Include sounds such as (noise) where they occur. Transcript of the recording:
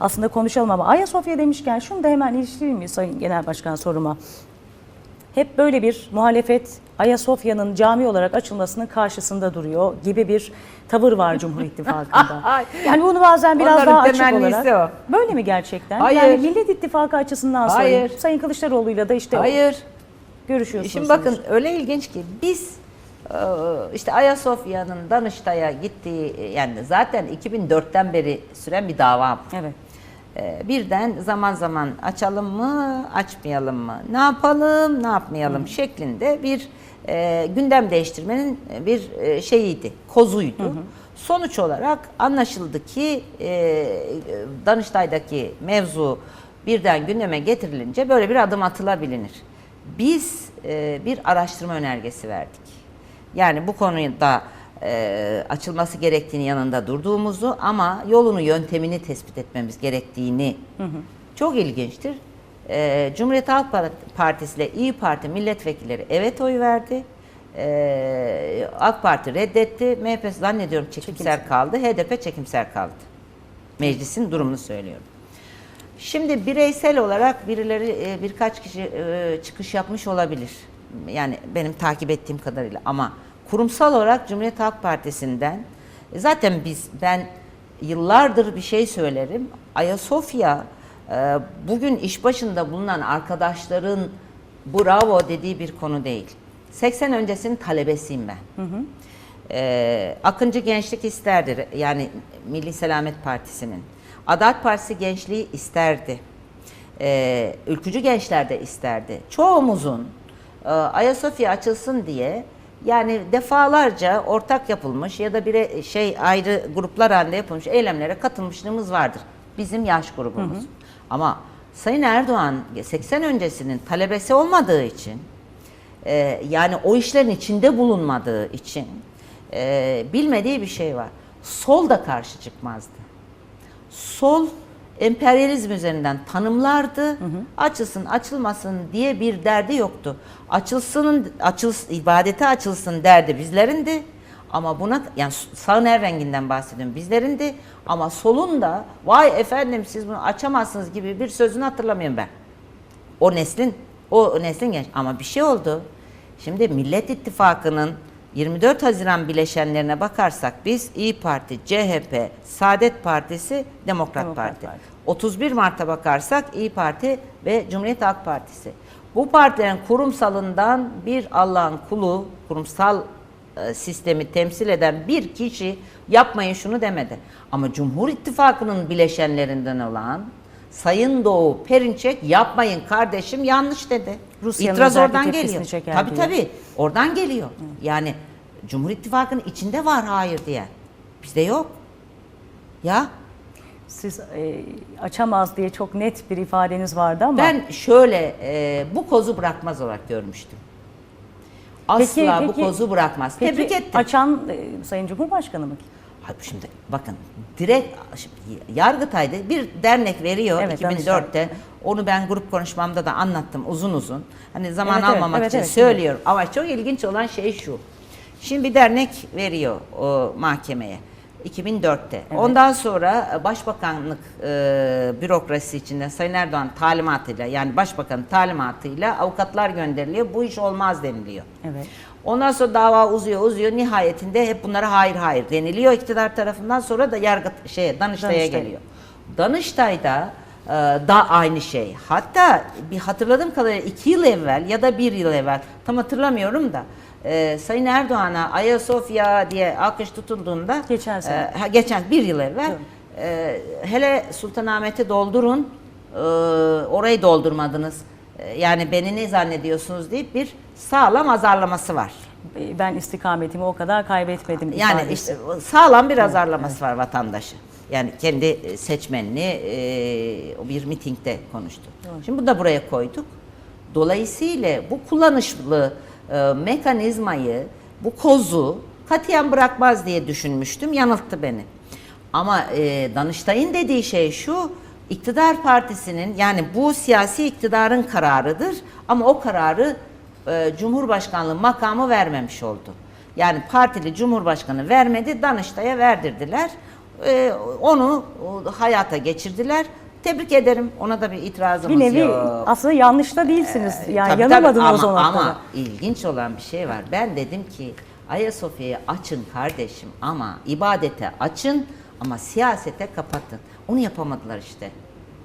aslında konuşalım ama Ayasofya demişken şunu da hemen iliştireyim mi Sayın Genel Başkan soruma? Hep böyle bir muhalefet Ayasofya'nın cami olarak açılmasının karşısında duruyor gibi bir tavır var Cumhur İttifakı'nda. (laughs) Yani bunu bazen biraz Onların daha açık olarak. o. Böyle mi gerçekten? Hayır. Yani Millet İttifakı açısından sorayım. Hayır. Sayın Kılıçdaroğlu'yla da işte Hayır. görüşüyorsunuz. Şimdi bakın öyle ilginç ki biz e, işte Ayasofya'nın Danıştay'a gittiği yani zaten 2004'ten beri süren bir dava. Evet. E, Birden zaman zaman açalım mı, açmayalım mı, ne yapalım, ne yapmayalım şeklinde bir e, gündem değiştirmenin bir e, şeyiydi, kozuydu. Sonuç olarak anlaşıldı ki e, Danıştay'daki mevzu birden gündeme getirilince böyle bir adım atılabilir. Biz e, bir araştırma önergesi verdik. Yani bu konuda e, açılması gerektiğini yanında durduğumuzu ama yolunu yöntemini tespit etmemiz gerektiğini çok ilginçtir. E, Cumhuriyet Halk Partisi ile İyi Parti milletvekilleri evet oy verdi. E, AK Parti reddetti. MHP zannediyorum çekimser kaldı. HDP çekimser kaldı. Meclisin durumunu söylüyorum. Şimdi bireysel olarak birileri e, birkaç kişi e, çıkış yapmış olabilir. Yani benim takip ettiğim kadarıyla ama kurumsal olarak Cumhuriyet Halk Partisi'nden e, zaten biz ben yıllardır bir şey söylerim. Ayasofya e, bugün iş başında bulunan arkadaşların bravo dediği bir konu değil. 80 öncesinin talebesiyim ben. Ee, Akıncı Gençlik isterdi. Yani Milli Selamet Partisi'nin. Adalet Partisi gençliği isterdi. Ee, ülkücü gençler de isterdi. Çoğumuzun e, Ayasofya açılsın diye yani defalarca ortak yapılmış ya da bire şey ayrı gruplar halinde yapılmış eylemlere katılmışlığımız vardır. Bizim yaş grubumuz. Ama Sayın Erdoğan 80 öncesinin talebesi olmadığı için e, yani o işlerin içinde bulunmadığı için e, bilmediği bir şey var. Sol da karşı çıkmazdı. Sol emperyalizm üzerinden tanımlardı. Açılsın, açılmasın diye bir derdi yoktu. Açılsın, açıl, ibadete açılsın derdi bizlerindi. Ama buna yani sağın her renginden bahsediyorum bizlerindi. Ama solun da vay efendim siz bunu açamazsınız gibi bir sözünü hatırlamıyorum ben. O neslin o neslin genç ama bir şey oldu. Şimdi Millet İttifakı'nın 24 Haziran bileşenlerine bakarsak biz İyi Parti, CHP, Saadet Partisi, Demokrat, Demokrat Parti. Parti. 31 Mart'a bakarsak İyi Parti ve Cumhuriyet Halk Partisi. Bu partilerin kurumsalından bir Allah'ın kulu, kurumsal e, sistemi temsil eden bir kişi yapmayın şunu demedi. Ama Cumhur İttifakı'nın bileşenlerinden olan Sayın Doğu Perinçek yapmayın kardeşim yanlış dedi. Rusya'nın İtiraz oradan geliyor. çeker Tabii diye. tabii oradan geliyor. Yani Cumhur İttifakı'nın içinde var hayır diye. Bizde yok. Ya Siz e, açamaz diye çok net bir ifadeniz vardı ama ben şöyle e, bu kozu bırakmaz olarak görmüştüm. Asla Peki- bu peki- kozu bırakmaz. peki Tebrik ettim. açan e, Sayın Cumhurbaşkanı mı? Şimdi bakın direkt şimdi Yargıtay'da bir dernek veriyor Evet, 2004'te. Onu ben grup konuşmamda da anlattım uzun uzun. Hani zaman Evet, evet, almamak evet, için evet, söylüyorum. Ama çok ilginç olan şey şu. Şimdi bir dernek veriyor o mahkemeye. 2004'te. Ondan sonra e, Başbakanlık e, bürokrasisi içinde Sayın Erdoğan talimatıyla yani Başbakanın talimatıyla avukatlar gönderiliyor. Bu iş olmaz deniliyor. Evet. Ondan sonra dava uzuyor uzuyor nihayetinde hep bunlara hayır hayır deniliyor iktidar tarafından sonra da yargı şey Danıştay'a Danıştay. geliyor. Danıştay'da e, da aynı şey. Hatta bir hatırladığım kadarıyla iki yıl evvel ya da bir yıl evvel tam hatırlamıyorum da e, Sayın Erdoğan'a Ayasofya diye alkış tutulduğunda Geçen sene. e, geçen bir yıl evvel Evet. e, hele Sultanahmet'i doldurun e, orayı doldurmadınız. E, yani beni ne zannediyorsunuz deyip bir sağlam azarlaması var. E, Ben istikametimi o kadar kaybetmedim. Yani ifadesi. işte sağlam bir azarlaması var vatandaşı. Yani kendi seçmenini e, bir mitingde konuştu. Şimdi bu da buraya koyduk. Dolayısıyla bu kullanışlı e, mekanizmayı, bu kozu katiyen bırakmaz diye düşünmüştüm. Yanılttı beni. Ama e, Danıştay'ın dediği şey şu, iktidar partisinin yani bu siyasi iktidarın kararıdır ama o kararı e, Cumhurbaşkanlığı makamı vermemiş oldu. Yani partili Cumhurbaşkanı vermedi, Danıştay'a verdirdiler. e, onu hayata geçirdiler. Tebrik ederim. Ona da bir itirazımız Bir nevi yok. aslında yanlışta değilsiniz. yani Tabii, yanılmadınız tabii. o ama, noktada. Ama ilginç olan bir şey var. Ben dedim ki Ayasofya'yı açın kardeşim ama ibadete açın ama siyasete kapatın. Onu yapamadılar işte.